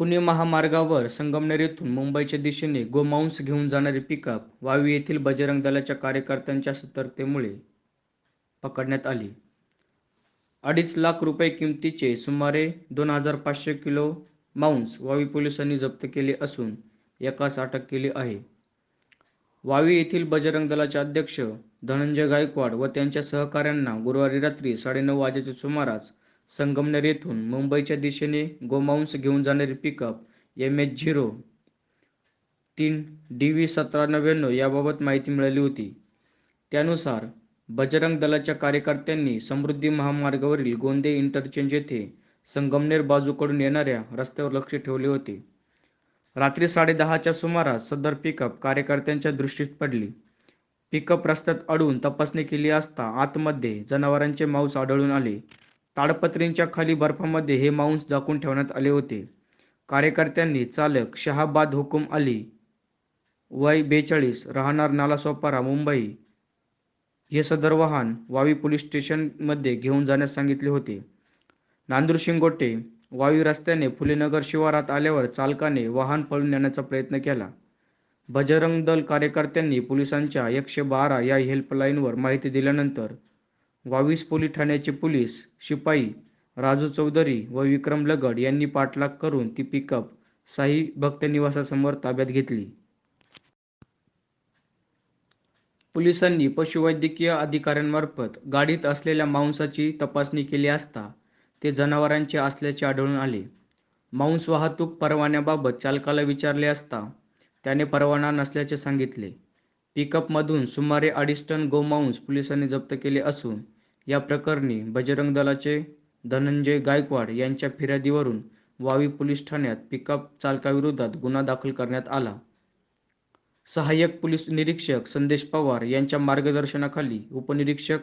पुणे महामार्गावर संगमनेर येथून मुंबईच्या दिशेने गोमांस घेऊन जाणारी पिकअप वावी येथील बजरंग दलाच्या कार्यकर्त्यांच्या सतर्कतेमुळे पकडण्यात आली. अडीच लाख रुपये किमतीचे सुमारे दोन हजार पाचशे किलो मांस वावी पोलिसांनी जप्त केले असून एकास अटक केली आहे. वावी येथील बजरंग दलाचे अध्यक्ष धनंजय गायकवाड व त्यांच्या सहकाऱ्यांना गुरुवारी रात्री साडेनऊ वाजेच्या सुमारास संगमनेर येथून मुंबईच्या दिशेने गोमांस घेऊन जाणारी पिकअप एम एच झिरो तीन डी व्ही सतरा नव्याण्णव याबाबत माहिती मिळाली होती. त्यानुसार बजरंग दलाच्या कार्यकर्त्यांनी समृद्धी महामार्गावरील गोंदे इंटरचेंज येथे संगमनेर बाजूकडून येणाऱ्या रस्त्यावर लक्ष ठेवले होते. रात्री साडेदहाच्या सुमारास सदर पिकअप कार्यकर्त्यांच्या दृष्टीत पडली. पिकअप रस्त्यात अडून तपासणी केली असता आतमध्ये जनावरांचे मांस आढळून आले. ताडपत्रींच्या खाली बर्फामध्ये हे मांस झाकून ठेवण्यात आले होते. कार्यकर्त्यांनी चालक शहाबाद हुकुम अली वय बेचाळीस राहणार नालासोपारा मुंबई हे सदर वाहन वावी पोलीस स्टेशनमध्ये घेऊन जाण्यास सांगितले होते. नांदूर शिंगोटे वावी रस्त्याने फुलेनगर शिवारात आल्यावर चालकाने वाहन पळून नेण्याचा प्रयत्न केला. बजरंग दल कार्यकर्त्यांनी पोलिसांच्या एकशे बारा या हेल्पलाईनवर माहिती दिल्यानंतर वावीस पोलीस ठाण्याचे पोलीस शिपाई राजू चौधरी व विक्रम लगड यांनी पाठलाग करून ती पिकअप साई भक्त निवासासमोर ताब्यात घेतली. पोलिसांनी पशुवैद्यकीय अधिकाऱ्यांमार्फत गाडीत असलेल्या मांसाची तपासणी केली असता ते जनावरांचे असल्याचे आढळून आले. मांस वाहतूक परवान्याबाबत चालकाला विचारले असता त्याने परवाना नसल्याचे सांगितले. पिकअपमधून सुमारे अडीच टन गोमांस पोलिसांनी जप्त केले असून या प्रकरणी बजरंग दलाचे धनंजय गायकवाड यांच्या फिर्यादीवरून वावी पोलीस ठाण्यात पिकअप चालकाविरोधात गुन्हा दाखल करण्यात आला. सहाय्यक पोलीस निरीक्षक संदेश पवार यांच्या मार्गदर्शनाखाली उपनिरीक्षक